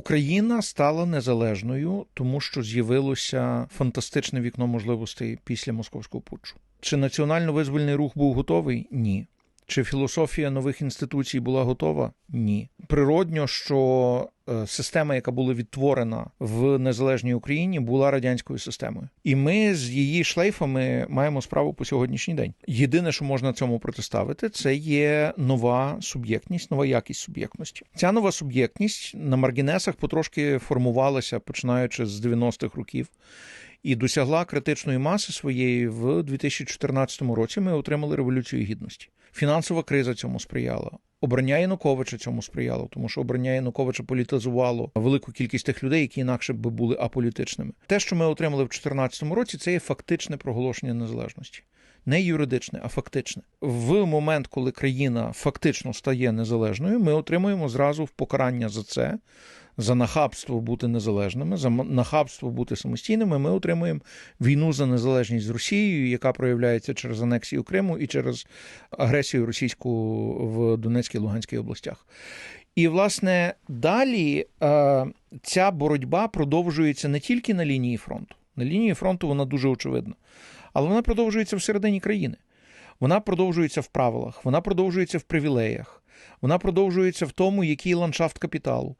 Україна стала незалежною, тому що з'явилося фантастичне вікно можливостей після московського путчу. Чи національно-визвольний рух був готовий? Ні. Чи філософія нових інституцій була готова? Ні. Природньо, що е, система, яка була відтворена в незалежній Україні, була радянською системою, і ми з її шлейфами маємо справу по сьогоднішній день. Єдине, що можна цьому протиставити, це є нова суб'єктність, нова якість суб'єктності. Ця нова суб'єктність на маргінесах потрошки формувалася, починаючи з 90-х років. І досягла критичної маси своєї в 2014 році. Ми отримали революцію гідності. Фінансова криза цьому сприяла. Обрання Януковича цьому сприяло, тому що обрання Януковича політизувало велику кількість тих людей, які інакше би були аполітичними. Те, що ми отримали в 2014 році, це є фактичне проголошення незалежності. Не юридичне, а фактичне. В момент, коли країна фактично стає незалежною, ми отримуємо зразу в покарання за це, за нахабство бути незалежними, за нахабство бути самостійними. Ми отримуємо війну за незалежність з Росією, яка проявляється через анексію Криму і через агресію російську в Донецькій і Луганській областях. І, власне, далі е, ця боротьба продовжується не тільки на лінії фронту. На лінії фронту вона дуже очевидна, але вона продовжується всередині країни. Вона продовжується в правилах, вона продовжується в привілеях, вона продовжується в тому, який ландшафт капіталу,